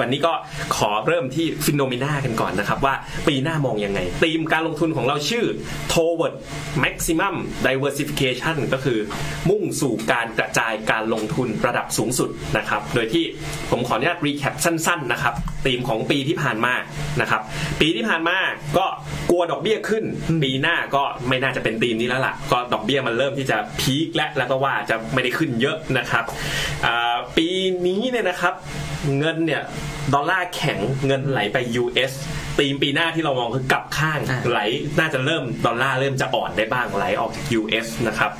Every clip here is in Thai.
วันนี้ก็ขอเริ่มที่ฟิโนเมนากันก่อนนะครับ ว่าปีหน้ามองยังไงธีมการลงทุนของเราชื่อ toward maximum diversification ก็คือมุ่งสู่การกระจายการลงทุนระดับสูงสุดนะครับ โดยที่ผมขออนุญาตรีแคปสั้นๆนะครับธีมของปีที่ผ่านมานะครับ ปีที่ผ่านมาก็กลัวดอกเบี้ยขึ้น ปีหน้าก็ไม่น่าจะเป็นธีมนี้แล้วล่ะ ก็ดอกเบี้ยมันเริ่มที่จะพีคและแล้วก็ว่าจะไม่ได้ขึ้นเยอะนะครับปีนี้เนี่ยนะครับ เงินเนี่ยดอลลาร์แข็งเงินไหลไป US ธีมปีหน้าที่เรามองคือกลับข้างอ่าไหลน่าจะเริ่มดอลลาร์เริ่มจะอ่อนได้บ้างไหลออกจาก US นะครับ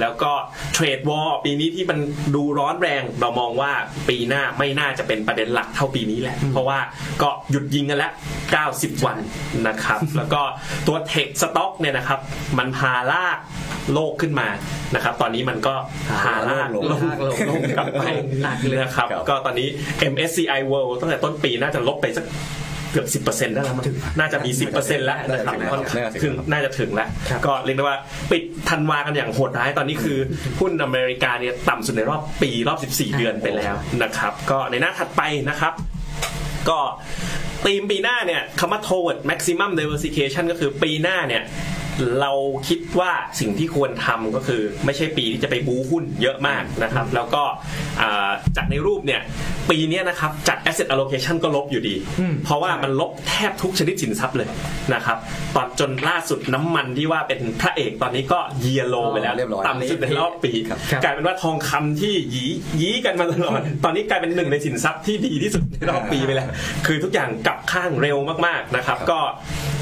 แล้วก็เทรดวอร์ปีนี้ที่มันดูร้อนแรงเรามองว่าปีหน้าไม่น่าจะเป็นประเด็นหลักเท่าปีนี้แหละ เพราะว่าก็หยุดยิงกันแล้ว 90 วันนะครับ แล้วก็ตัวเทคสต็อกเนี่ยนะครับ มันพาลากโลกขึ้นมานะครับ ตอนนี้มันก็พาลากลงลงลงลงกลับไปหนักเลยนะครับครับ ก็ตอนนี้ MSCI World ตั้งแต่ต้นปีน่าจะลบไปสัก เกือบ 10%ได้แล้วมั้งน่าจะมี 10%แล้วนะครับน่าจะถึงแล้วถึงน่าจะถึงแล้ว ก็เรียกได้ว่าปิดธันวากันอย่างโหดร้ายตอนนี้คือหุ้นอเมริกาเนี่ยต่ำสุดในรอบปีรอบ 14 เดือนไปแล้วนะครับ ก็ในหน้าถัดไปนะครับ ก็ธีมปีหน้าเนี่ยคำว่า toward maximum diversification ก็คือปีหน้าเนี่ย เราคิดว่าสิ่งที่ควรทำก็คือไม่ใช่ปีที่จะไปบูหุ้นเยอะมากนะครับ แล้วก็อ่าจากในรูปเนี่ยปีเนี้ยนะครับจาก asset allocation ก็ลบอยู่ดี เพราะว่ามันลบแทบทุกชนิดสินทรัพย์เลยนะครับตอนจนล่าสุดน้ำมันที่ว่าเป็นพระเอกตอนนี้ก็เยียโลไปแล้วเรียบร้อยต่ำสุดในรอบปีครับกลายเป็นว่าทองคำที่หยีหยีกันมาตลอดตอนนี้กลายเป็นหนึ่งในสินทรัพย์ที่ดีที่สุดในรอบปีไปแล้ว คือทุกอย่างกลับข้างเร็วมากๆนะครับ ก็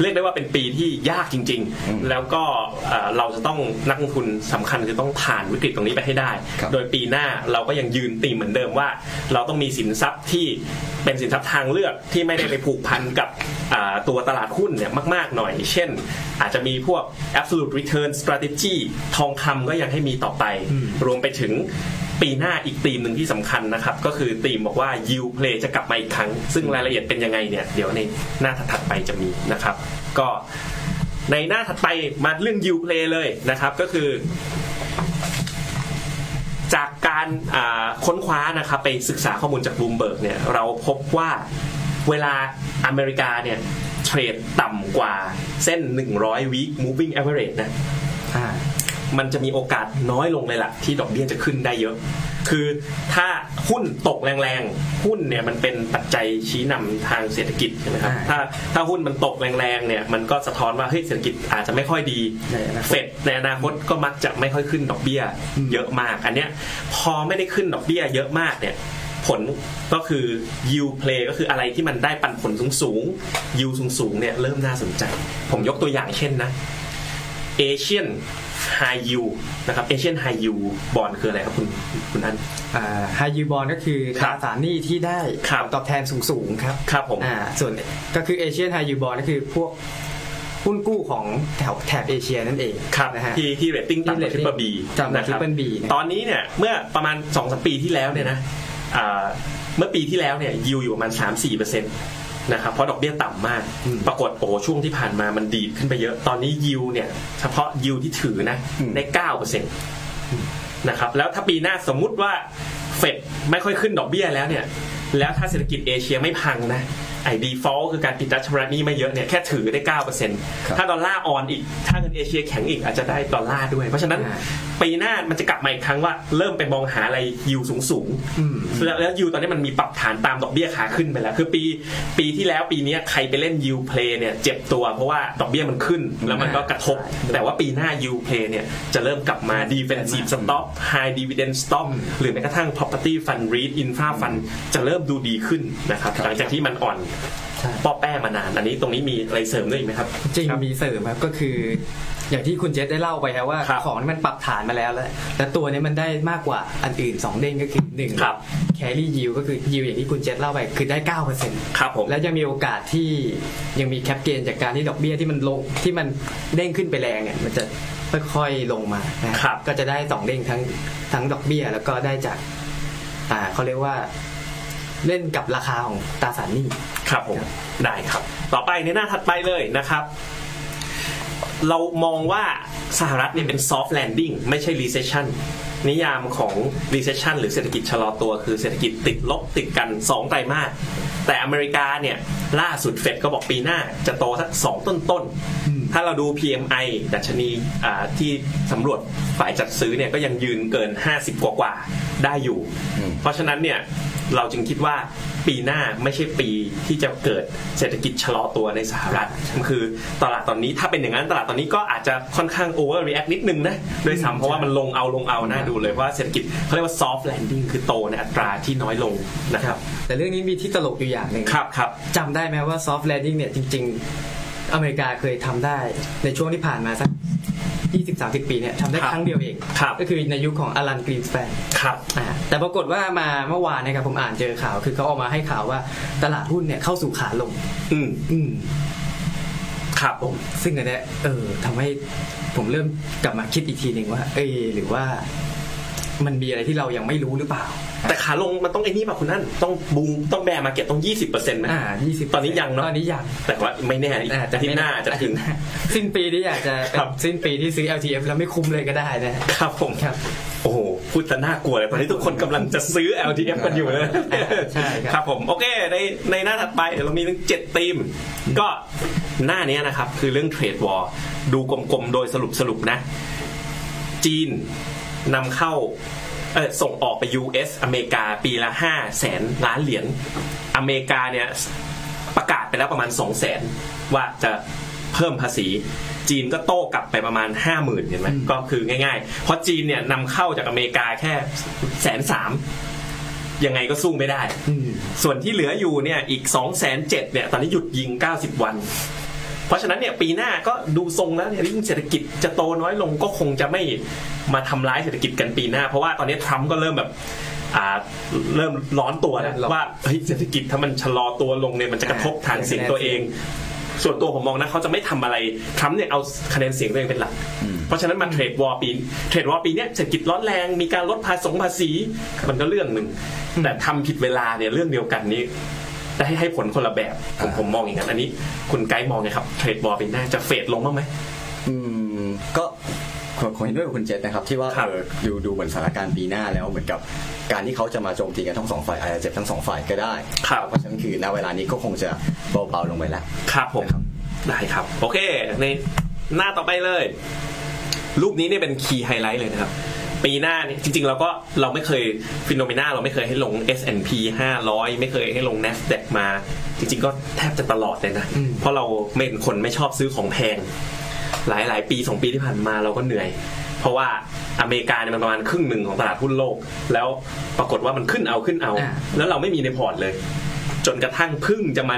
เรียกได้ว่าเป็นปีที่ยากจริง ๆแล้วก็เอ่อเราจะต้องนักลงทุนสำคัญคือต้องผ่านวิกฤตตรงนี้ไปให้ได้ครับโดยปีหน้าเราก็ยังยืนตีมเหมือนเดิมว่า เราต้องมีสินทรัพย์ที่เป็นสินทรัพย์ทางเลือกที่ไม่ได้ไปผูกพันกับอ่าตัวตลาดหุ้นเนี่ยมาก ๆ หน่อย เช่น อาจจะมีพวก absolute return strategy ทองคำก็ยังให้มีต่อไป รวมไปถึงปีหน้าอีกธีมหนึ่งที่สำคัญนะครับ ก็คือธีมบอกว่า yield play จะกลับมาอีกครั้ง ซึ่งรายละเอียดเป็นยังไงเนี่ย เดี๋ยวในหน้าถัดๆไปจะมีนะครับ ก็ ในหน้าถัดไปมาเรื่องยูเพย์เลยนะครับก็คือ จากการค้นคว้านะครับไปศึกษาข้อมูลจากบูมเบิร์กเนี่ยเราพบว่าเวลาอเมริกาเนี่ยเทรดต่ำกว่าเส้น 100 week moving average นะ มันจะมีโอกาสน้อยลงเลยล่ะ ที่ดอกเบี้ยจะขึ้นได้เยอะ คือถ้าหุ้นตกแรงๆ หุ้นเนี่ยมันเป็นปัจจัยชี้นำทางเศรษฐกิจใช่ไหมครับอ่าถ้าถ้าหุ้นมันตกแรงๆเนี่ยมันก็สะท้อนว่าเฮ้ยเศรษฐกิจอาจจะไม่ค่อยดีในอนาคตเฟดในอนาคตก็มักจะไม่ค่อยขึ้นดอกเบี้ยเยอะมากอันเนี้ยพอไม่ได้ขึ้นดอกเบี้ยเยอะมากเนี่ยผลก็คือ yield play ก็คืออะไรที่มันได้ปันผลสูงสูงๆ yield สูงสูงๆเนี่ยเริ่มน่าสนใจ ผมยกตัวอย่างเช่นนะ Asian High Yield นะครับ Asian High Yield Bond คืออะไรครับคุณคุณอันอ่าไฮยูบอลก็คือคตรับราสารหนี้ที่ได้ครับตอบแทนสูงๆครับครับผมอ่าส่วนก็คือเอเชียนไฮยูบอลก็คือพวกหุ้นกู้ของแถวแถบเอเชียนั่นเองครับนะฮะที่ที่เรตติ้งต่ำกว่าที่ทริปเปอร์บีต่ำกว่า Triple B นะตอนนี้เนี่ยเมื่อประมาณ2อสปีที่แล้วเนี่ยนะอ่าเมื่อปีที่แล้วเนี่ยยิวอยู่ประมาณ 3-4เปอร์เซ็นต์ นะครับเพราะดอกเบี้ยต่ำมาก ปรากฏโอ้ช่วงที่ผ่านมามันดีดขึ้นไปเยอะตอนนี้ยิวเนี่ย เฉพาะยิวที่ถือนะได้9เปอร์เซ็นต์นะครับแล้วถ้าปีหน้าสมมุติว่าเฟดไม่ค่อยขึ้นดอกเบี้ยแล้วเนี่ย แล้วถ้าเศรษฐกิจเอเชียไม่พังนะ ไอ้ default คือการปิดรัฐชำระหนี้ไม่เยอะเนี่ยแค่ถือได้9%เปอร์เซ็นต์ครับถ้าดอลลาร์ออนอีก ถ้าเงินเอเชียแข็งอีกอาจจะได้ดอลลาร์ด้วย เพราะฉะนั้นอ่าปีหน้ามันจะกลับมาอีกครั้งว่าเริ่มไปมองหาอะไรยิวสูงสูงๆแล้วแล้วยิวตอนนี้มันมีปรับฐานตามดอกเบี้ยขาขึ้นไปแล้ว คือปีปีที่แล้วปีเนี้ยใครไปเล่นยิวเพลย์เนี่ยเจ็บตัวเพราะว่าดอกเบี้ยมันขึ้น แล้วมันก็กระทบ แต่ว่าปีหน้ายิวเพลย์เนี่ยจะเริ่มกลับมา defensive stock high dividend stock หรือแม้กระทั่ง property fund REIT infra fund จะเริ่มดูดีขึ้นนะครับหลังจากที่มันอ่อนใช่ป้อแป้มานาน อันนี้ตรงนี้มีอะไรเสริมด้วยอีกไหมครับ จริงมีเสริมครับก็คือ อย่างที่คุณเจษได้เล่าไปครับว่าครับของที่มันปรับฐานมาแล้วแล้วแต่ตัวนี้มันได้มากกว่าอันอื่น 2 เด้งก็คือหนึ่งครับแครี่ยิวก็คือยิวอย่างที่คุณเจษเล่าไปคือได้9เปอร์เซ็นต์ครับผมและยังมีโอกาสที่ยังมีแคปเกนจากการที่ดอกเบี้ยที่มันลงที่มันเด้งขึ้นไปแรงเนี่ยมันจะค่อยๆลงมานะครับก็จะได้สองเด้งทั้งทั้งดอกเบี้ย แล้วก็ได้จากอ่าเขาเรียกว่า เล่นกับราคาของตราสารหนี้ครับผมได้ครับ ต่อไปในหน้าถัดไปเลยนะครับ เรามองว่าสหรัฐเนี่ยเป็นซอฟต์แลนดิ้งไม่ใช่รีเซชชั o n นิยามของ recession หรือเศรษฐกิจชะลอตัวคือเศรษฐกิจติดลบติดกัน 2 ไตรมาสแต่อเมริกาเนี่ย ล่าสุดเฟดก็บอกปีหน้าจะโตสักสองต้นๆ ถ้าเราดู PMI ดัชนีที่สำรวจฝ่ายจัดซื้อเนี่ยก็ยังยืนเกิน 50 กว่าๆได้อยู่ เพราะฉะนั้นเนี่ยเราจึงคิดว่า ปีหน้าไม่ใช่ปีที่จะเกิดเศรษฐกิจชะลอตัวในสหรัฐมันคือตลาดตอนนี้ถ้าเป็นอย่างนั้นตลาดตอนนี้ก็อาจจะค่อนข้างโอเวอร์รีแอคนิดนึงนะโดยซ้ำเพราะว่ามันลงเอาลงเอาน่าดูเลยว่าเศรษฐกิจเขาเรียกว่าซอฟต์แลนดิ้งคือโตในอัตราที่น้อยลงนะครับแต่เรื่องนี้มีที่ตลกอยู่อย่างหนึ่งครับครับจำได้ไหมว่าซอฟต์แลนดิ้งเนี่ยจริง ๆ อเมริกาเคยทำได้ในช่วงที่ผ่านมาสัก 20-30ปีเนี่ยทำได้ครั้งเดียวเอง ก็คือในยุคของอลันกรีนสแปนครับแต่ปรากฏว่ามาเมื่อวานนะครับผมอ่านเจอข่าว คือเขาออกมาให้ข่าวว่าตลาดหุ้นเนี่ยเข้าสู่ขาลง อืมอืมครับผมซึ่งอันเนี้ยเออทำให้ผมเริ่มกลับมาคิดอีกทีหนึ่งว่า เออหรือว่า มันมีอะไรที่เรายังไม่รู้หรือเปล่า แต่ขาลงมันต้องไอ้นี่ป่ะคุณนั่นต้องบูมต้องแบร์มาเก็ตต้อง 20%ไหมอ่า20 ตอนนี้ยังเนาะตอนนี้ยัง แต่ว่าไม่แน่อีกอ่าอาทิตย์หน้าอาจจะถึง สิ้นปีนี้อาจจะเป็นครับสิ้นปีที่ซื้อ LTF แล้วไม่คุ้มเลยก็ได้นะครับผมครับโอ้โหพูดจะน่ากลัวเลยตอนนี้ทุกคนกำลังจะซื้อ LTF กันอยู่นะใช่ครับครับผมโอเคในในหน้าถัดไปเดี๋ยวเรามีทั้งเจ็ดธีม ก็หน้านี้นะครับคือเรื่องเทรดวอร์ดูกลมๆโดยสรุปสรุปนะ จีน นำเข้าเออส่งออกไป US อเมริกาปีละห้าแสนล้านเหรียญอเมริกาเนี่ยประกาศไปแล้วประมาณสองแสนว่าจะเพิ่มภาษี จีนก็โต้กลับไปประมาณห้าหมื่นเห็นไหมก็คือง่ายๆ เพราะจีนเนี่ยนำเข้าจากอเมริกาแค่แสนสามยังไงก็สู้ไม่ได้อืมส่วนที่เหลืออยู่เนี่ยอีก2องแสนเจ็ดเนี่ยตอนนี้หยุดยิง90วัน เพราะฉะนั้นเนี่ยปีหน้าก็ดูทรงแล้วเนี่ยยิ่งเศรษฐกิจจะโตน้อยลงก็คงจะไม่มาทำร้ายเศรษฐกิจกันปีหน้า เพราะว่าตอนนี้ทรัมป์ก็เริ่มแบบอ่าเริ่มร้อนตัวแล้วร้อนว่าเฮ้ยเศรษฐกิจถ้ามันชะลอตัวลงเนี่ยมันจะกระทบฐานเสียงตัวเอง ส่วนตัวผมมองนะเขาจะไม่ทำอะไรทรัมป์เนี่ยเอาคะแนนเสียงตัวเองเป็นหลัก เพราะฉะนั้นมาเทรดวอลปีเทรดวอลปีเนี้ยเศรษฐกิจร้อนแรงมีการลดภาษีภาษีมันก็เรื่องหนึ่งแต่ทำผิดเวลาเนี่ยเรื่องเดียวกันนี้ ได้ให้ผลคนละแบบผมผมมองอย่างนั้นอันนี้ คุณไกด์มองไงครับเทรดวอลปีหน้าจะเฟดลงบ้างไหมอืมก็ผมผมเห็นด้วยกับคุณเจษนะครับที่ว่าครับเออดูดูเหมือนสถานการณ์ปีหน้าแล้วเหมือนกับการที่เขาจะมาโจมตีกันทั้งสองฝ่ายอาจจะเจ็บทั้งสองฝ่ายก็ได้ครับเพราะฉะนั้นคือณเวลานี้ก็คงจะเบาๆลงไปแล้วครับผมได้ครับ โอเค ในหน้าต่อไปเลย รูปนี้เนี่ยเป็นคีย์ไฮไลท์เลยนะครับ ปีหน้าเนี่ยจริง ๆ เราก็เราไม่เคยฟิโนเมนาเราไม่เคยให้ลง S&P 500 ไม่เคยให้ลง NASDAQ มา จริง ๆ ก็แทบจะตลอดเลยนะอืมเพราะเราไม่เป็นคนไม่ชอบซื้อของแพงหลายหลาย ๆ ปีสองปีที่ผ่านมาเราก็เหนื่อย เพราะว่าอเมริกาเนี่ยมันประมาณครึ่งหนึ่งของตลาดหุ้นโลก แล้วปรากฏว่ามันขึ้นเอาขึ้นเอาอ่าแล้วเราไม่มีในพอร์ตเลย จนกระทั่งเพึ่งจะมา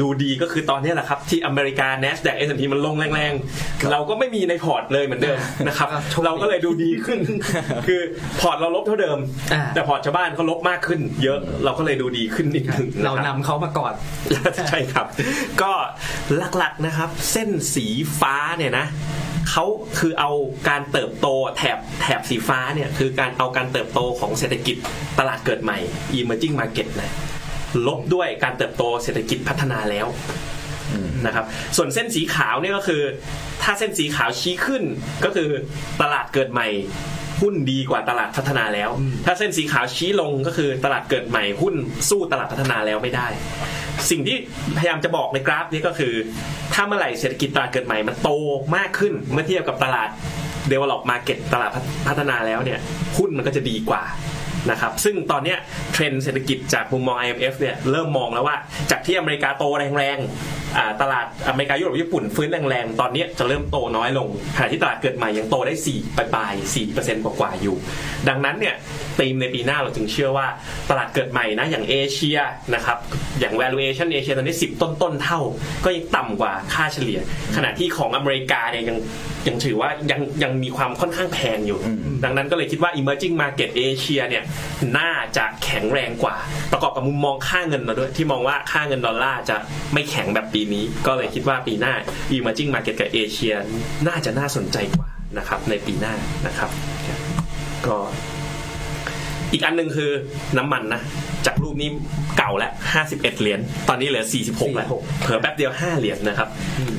ดูดีก็คือตอนนี้แหละครับที่อเมริกา NASDAQ S&P มันลงแรงๆ เราก็ไม่มีในพอร์ตเลยเหมือนเดิมนะครับโชคดีเราก็เลยดูดีขึ้น คือพอร์ตเราลบเท่าเดิมอ่าแต่พอร์ตชาวบ้านเขาลบมากขึ้น เยอะเราก็เลยดูดีขึ้นนิดนึงะเราคบนำเขามาก่อนใช่ครับ ก็หลักๆนะครับ เส้นสีฟ้าเนี่ยนะเขาคือเอาการเติบโตแถบแถบสีฟ้าเนี่ยคือการเอาการเติบโตของเศรษฐกิจตลาดเกิดใหม่ emerging market นะ ลบด้วยการเติบโตเศรษฐกิจพัฒนาแล้วนะครับ ส่วนเส้นสีขาวเนี่ยก็คือ ถ้าเส้นสีขาวชี้ขึ้นก็คือตลาดเกิดใหม่หุ้นดีกว่าตลาดพัฒนาแล้ว ถ้าเส้นสีขาวชี้ลงก็คือตลาดเกิดใหม่หุ้นสู้ตลาดพัฒนาแล้วไม่ได้ สิ่งที่พยายามจะบอกในกราฟนี้ก็คือ ถ้าเมื่อไหร่เศรษฐกิจตลาดเกิดใหม่มันโตมากขึ้นเมื่อเทียบกับตลาด develop market ตลาดพัฒนาแล้วเนี่ยหุ้นมันก็จะดีกว่า นะครับซึ่งตอนนี้เทรนด์เศรษฐกิจจากมุมมอง IMF เนี่ยเริ่มมองแล้วว่าจากที่อเมริกาโตแรงๆตลาดอเมริกายุโรปญี่ปุ่นฟื้นแรงๆ ตอนนี้จะเริ่มโตน้อยลงขณะที่ตลาดเกิดใหม่ยังโตได้ 4 ปลายๆ4%กว่าๆอยู่ ดังนั้นเนี่ยธีมในปีหน้าเราจึงเชื่อว่าตลาดเกิดใหม่นะอย่างเอเชียนะครับอย่าง valuation เอเชียตอนนี้ 10 ต้นๆเท่า ก็ยังต่ำกว่าค่าเฉลี่ย ขณะที่ของอเมริกาเนี่ยยังยังถือว่ายังยังมีความค่อนข้างแพงอยู่ ดังนั้นก็เลยคิดว่า emerging market เอเชียเนี่ยน่าจะแข็งแรงกว่า ประกอบกับมุมมองค่าเงินเราด้วยที่มองว่าค่าเงินดอลลาร์จะไม่แข็งแบบปีนี้ ก็เลยคิดว่าปีหน้า emerging market กับเอเชียน่าจะน่าสนใจกว่านะครับในปีหน้านะครับ ก็อีกอันหนึ่งคือน้ำมันนะ จากรูปนี้เก่าแล้ว 51 เหรียญ ตอนนี้เหลือ 46 แล้ว46เผลอแป๊บเดียว 5 เหรียญนะครับเออ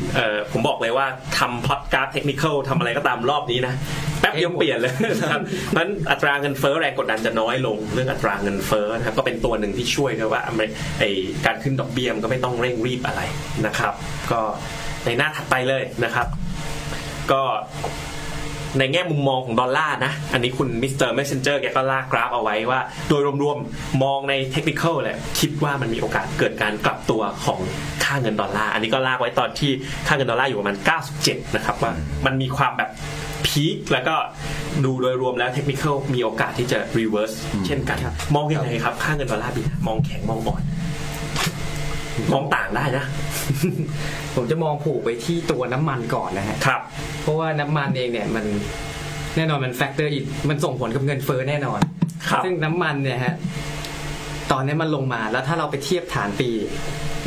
ผมบอกเลยว่าทำพล็อตการ์ดเทคนิคอลทำอะไรก็ตามรอบนี้นะ แป๊บเดียวเปลี่ยนเลยนะครับนั้นอัตราเงินเฟ้อแรงกดดันจะน้อยลงเรื่องอัตราเงินเฟ้อนะครับก็เป็นตัวหนึ่งที่ช่วยด้วยว่าไอการขึ้นดอกเบี้ยก็ไม่ต้องเร่งรีบอะไรนะครับ ก็ในหน้าถัดไปเลยนะครับ ก็ ในแง่มุมมองของดอลลาร์นะ อันนี้คุณมิสเตอร์เมสเซนเจอร์แกก็ลากกราฟเอาไว้ว่า โดยรวมๆ มองในเทคนิคแหละคิดว่ามันมีโอกาสเกิดการกลับตัวของค่าเงินดอลลาร์ อันนี้ก็ลากไว้ตอนที่ค่าเงินดอลลาร์อยู่ประมาณ 97 นะครับว่ามันมีความแบบพีคแล้วก็ดูโดยรวมแล้วเทคนิคมีโอกาสที่จะรีเวิร์สเช่นกัน มองยังไงครับ ค่าเงินดอลลาร์ปีมองแข็งมองอ่อน มองต่างได้นะ ผมจะมองผูกไปที่ตัวน้ำมันก่อนนะฮะครับ เพราะว่าน้ำมันเองเนี่ยมันแน่นอนมันแฟกเตอร์อีกมันส่งผลกับเงินเฟ้อแน่นอนครับซึ่งน้ำมันเนี่ยฮะตอนนี้มันลงมาแล้วถ้าเราไปเทียบฐานปี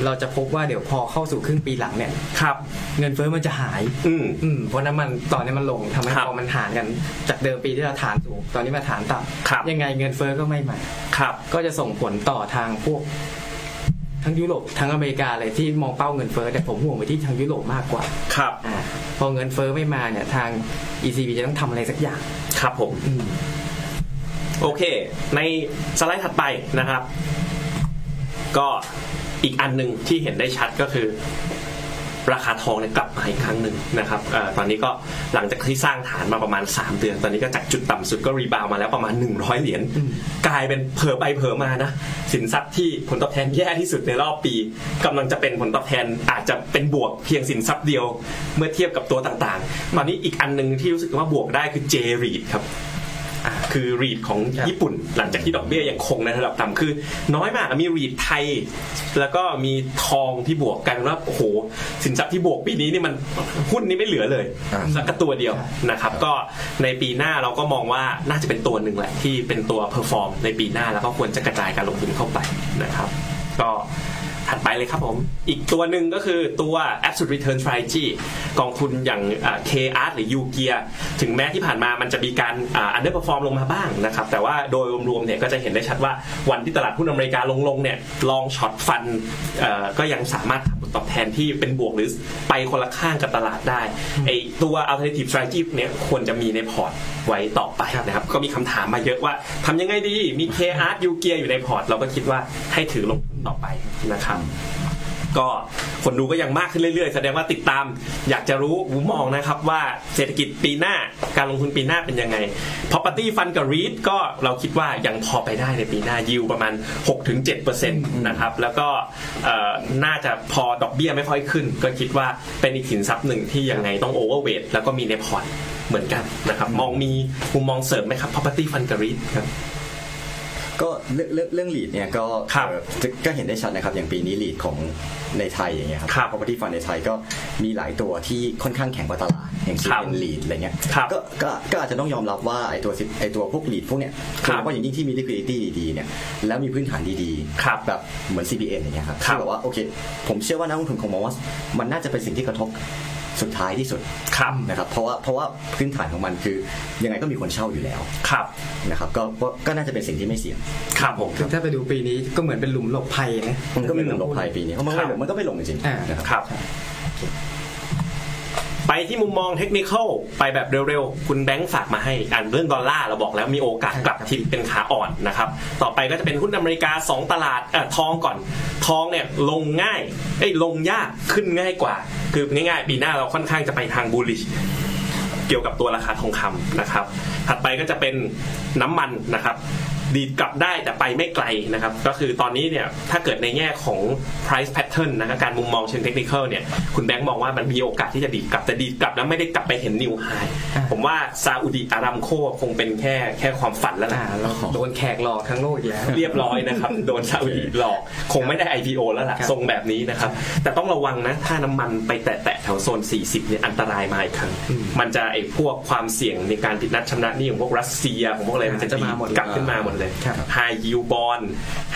เราจะพบว่าเดี๋ยวพอเข้าสู่ครึ่งปีหลังเนี่ยครับ เงินเฟ้อมันจะหาย อืมอืมเพราะน้ำมันตอนนี้มันลงทำให้ครับพอมันหารกัน จากเดิมปีที่เราฐานสูงตอนนี้มาฐานต่ครับำยังไงเงินเฟ้อก็ไม่มาครับ ก็จะส่งผลต่อทางพวก ทั้งยุโรปทั้งอเมริกาเลยที่มองเป้าเงินเฟ้อแต่ผมห่วงไปที่ทางยุโรปมากกว่าครับอ่าพอเงินเฟ้อไม่มาเนี่ยทาง ECB จะต้องทำอะไรสักอย่าง ครับผมอืมโอเค ในสไลด์ถัดไปนะครับ ก็อีกอันหนึ่งที่เห็นได้ชัดก็คือ ราคาทองเนี่ยกลับมาอีกครั้งหนึ่งนะครับอตอนนี้ก็หลังจากที่สร้างฐานมาประมาณ 3 เดือน ตอนนี้ก็จากจุดต่ำสุดก็รีบาวมาแล้วประมาณ 100 เหรียญกลายเป็นเผลอไปเผลอมานะสินทรัพย์ที่ผลตอบแทนแย่ที่สุดในรอบปีกำลังจะเป็นผลตอบแทนอาจจะเป็นบวกเพียงสินทรัพย์เดียว เมื่อเทียบกับตัวต่างๆตอนนี้อีกอันหนึ่งที่รู้สึกว่าบวกได้คือ J REIT ครับ คือรีดของครับญี่ปุ่น หลังจากที่ดอกเบี้ยยังคงในระดับต่ำคือ น้อยมากมีรีดไทย แล้วก็มีทองที่บวกกันว่าโอ้โหสินทรัพย์ที่บวกปีนี้นี่มันหุ้นนี่ไม่เหลือเลยอ่าสักกระตัวเดียวนะครับก็ในปีหน้าเราก็มองว่าน่าจะเป็นตัวหนึ่งแหละที่เป็นตัวเพอร์ฟอร์มในปีหน้าแล้วก็ควรจะกระจายการลงทุนเข้าไปนะครับ ก็ ถัดไปเลยครับผม อีกตัวหนึ่งก็คือตัว absolute return strategy กองทุนอย่าง K Art หรือ U Gear ถึงแม้ที่ผ่านมามันจะมีการอ่า underperform ลงมาบ้างนะครับ แต่ว่าโดยรวมๆเนี่ยก็จะเห็นได้ชัดว่าวันที่ตลาดหุ้นอเมริกาลงๆเนี่ยลองช็อตฟันเอ่อก็ยังสามารถทำผลตอบแทนที่เป็นบวกหรือไปคนละข้างกับตลาดได้ไอตัว alternative strategy เนี่ยควรจะมีในพอร์ตไว้ต่อไปนะครับ ก็มีคำถามมาเยอะว่าทำยังไงดีมี K Art U Gear อยู่ในพอร์ต เราก็คิดว่าให้ถือลงทุนต่อไปนะครับก็คนดูก็ยังมากขึ้นเรื่อยๆ แสดงว่าติดตาม อยากจะรู้มุมมองนะครับว่าเศรษฐกิจปีหน้าการลงทุนปีหน้าเป็นยังไง property fund กับ REIT ก็เราคิดว่ายังพอไปได้ในปีหน้ายิวประมาณ 6-7%นะครับแล้วก็เอ่อน่าจะพอดอกเบี้ยไม่ค่อยขึ้น ก็คิดว่าเป็นอีกสินทรัพย์หนึ่งที่ยังไงต้อง overweight แล้วก็มีในพอร์ต เหมือนกันนะครับ มองมีมุมมองเสริมไหมครับ property fund กับ REIT ครับก็เรื่องเรื่องเรื่องลีดเนี่ยก็ครับเอ่อก็เห็นได้ชัดนะครับอย่างปีนี้ลีดของในไทยอย่างเงี้ยครับครับ property fund ในไทยก็มีหลายตัวที่ค่อนข้างแข็งกว่าตลาดอย่างเช่นครับเป็นลีดอะไรเงี้ยครับก็ก็ก็อาจจะต้องยอมรับว่าไอตัวสิไอตัวพวกลีดพวกเนี้ยครับโดยเฉพาะอย่างยิ่งที่มี liquidity ดีๆเนี่ยแล้วมีพื้นฐานดีครับแบบเหมือน CPN อย่างเงี้ยครับครับที่บอกว่าโอเค ผมเชื่อว่านักลงทุนคงมองว่ามันน่าจะเป็นสิ่งที่กระทบ สุดท้ายที่สุดครับนะครับเพราะว่าเพราะว่าพื้นฐานของมันคือ ยังไงก็มีคนเช่าอยู่แล้วครับนะครับก็ก็ก็น่าจะเป็นสิ่งที่ไม่เสี่ยงครับผมคือถ้าไปดูปีนี้ก็เหมือนเป็นหลุมหลบภัยนะมันก็ไม่เหมือนลงไทยปีนี้เพราะมันครัไม่บลงมันก็ไม่ลงจริงอ่าๆนะครับครับ ไปที่มุมมองเทคนิคไปแบบเร็วๆ คุณแบงค์ฝากมาให้อ่านเรื่องดอลลาร์เราบอกแล้วมีโอกาสกลับทิศเป็นขาอ่อนนะครับ ต่อไปก็จะเป็นหุ้นอเมริกา 2 ตลาดเอ่อทองก่อน ทองเนี่ยลงง่ายเอ้ยลงยากขึ้นง่ายกว่า คือง่ายๆ ปีหน้าเราค่อนข้างจะไปทางบูลลิชเกี่ยวกับตัวราคาทองคำนะครับ ถัดไปก็จะเป็นน้ำมันนะครับ ดีดกลับได้แต่ไปไม่ไกลนะครับ ก็คือตอนนี้เนี่ยถ้าเกิดในแง่ของ price pattern นะครับการมุมมองเชิงเทคนิคเนี่ยคุณแบงค์มองว่ามันมีโอกาสที่จะดีดกลับแต่ดีดกลับแล้วไม่ได้กลับไปเห็นนิวไฮอ่าผมว่าซาอุดิอารามโคคงเป็นแค่แค่ความฝันแล้วอ่านะเราโดนแขกหลอกทั้งโลกอีกแล้วเรียบร้อยนะครับ โดนซาอุดิหลอก คงไม่ได้ IPO แล้วล่ะครับทรงแบบนี้นะครับ แต่ต้องระวังนะถ้าน้ำมันไปแตะๆแถวโซน 40เนี่ยอันตรายมาอีกครั้งมันจะไอ้พวกความเสี่ยงในการติดนัดชำระหนี้ของพวกรัสเซียของพวกอะไรมันจะจะดีมาหมดกลับขึ้นมาหมดเลยครับ High yield bond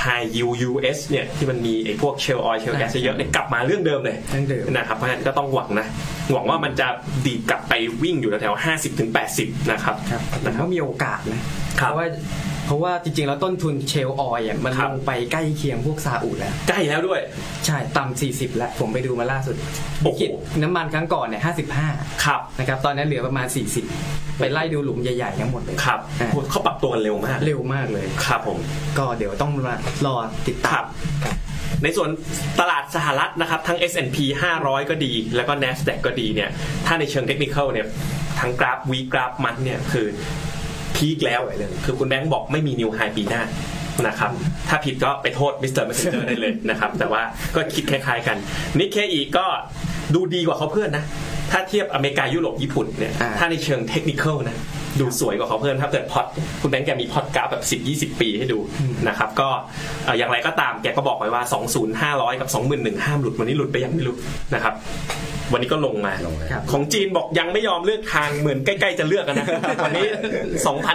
High yield US เนี่ยที่มันมีไอ้พวกเชลออยเชลแก๊สเยอะๆเนี่ยกลับมาเรื่องเดิมเลยเรื่องเดิมนะครับเพราะฉะนั้นก็ต้องหวังนะหวังว่ามันจะดีดกลับไปวิ่งอยู่แถวๆ50ถึง80นะครับครับแต่นะครับว่ามีโอกาสนะครัเพบราะว่า เพราะว่าจริงๆ แล้วต้นทุนเชลออยล์มันครัลบงไปใกล้เคียงพวกซาอุแล้ว ใกล้แล้วด้วย ใช่ต่ำ40 แล้ว ผมไปดูมาล่าสุดโอ้โหคิดน้ำมันครั้งก่อนเนี่ย55ครับนะครับตอนนั้นเหลือประมาณ 40 ไปไล่ดูหลุมใหญ่ๆทั้งหมดเลยครับอ่าเขาปรับตัวกันเร็วมาก เร็วมากเลยครับผมก็เดี๋ยวต้องมารอติดคตารัมบในส่วนตลาดสหรัฐนะครับ ทั้ง S&P 500 ก็ดี แล้วก็ NASDAQ ก็ดีเนี่ยถ้าในเชิงเทคนิคเนี่ยทั้งกราฟวีกราฟมันเนี่ยคือ พีคแล้วคือคุณแบงค์บอกไม่มีนิวไฮปีหน้านะครับ ถ้าผิดก็ไปโทษมิสเตอร์ s ม s เ n อร์ได้เลยนะครับ แต่ว่าก็คิดคล้ายๆกันนิเคอีก็ดูดีกว่าเขาเพื่อนนะ ถ้าเทียบอเมริกายุโรปญี่ปุ่นเนี่ยอ่าถ้าในเชิงเทคนิคนะ ดูสวยกว่าเขาเพื่อนถ้าเกิดพอดคุณแบงค์แกมีพอดกราฟแบบ 10 20 ปีให้ดูนะครับ ก็เอ่ออย่างไรก็ตามแกก็บอกไว้ว่า 20500 กับ 21ห้ามหลุดวันนี้หลุดไปยังไม่รู้นะครับ วันนี้ก็ลงมาลงเลยครับของจีนบอกยังไม่ยอมเลือกทางเหมือนใกล้ๆจะเลือกอะนะ วันนี้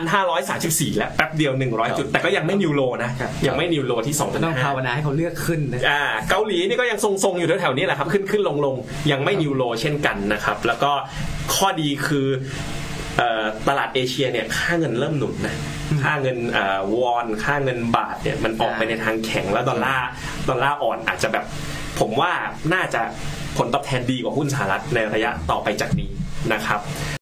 2,534 แล้วแป๊บเดียว 100 จุด แต่ก็ยังไม่นิวโลนะครับยังไม่นิวโลที่ต้องภาว2,500นาให้เขาเลือกขึ้นนะอ่าเกาหลีนี่ก็ยังทรงๆ อยู่แถวๆนี้แหละครับ ขึ้นขึ้นลงลงยังไม่นิวโลเช่นกันนะครับ แล้วก็ข้อดีคือเอ่อตลาดเอเชียเนี่ยค่าเงินเริ่มหนุนนะค่าเงินเอ่อวอนค่าเงินบาทเนี่ยมันออกไปในทางแข็งแล้วดอลลาร์ดอลลาร์อ่อนอาจจะแบบผมว่าน่าจะ ผลตอบแทนดีกว่าหุ้นสหรัฐในระยะต่อไปจากนี้นะครับ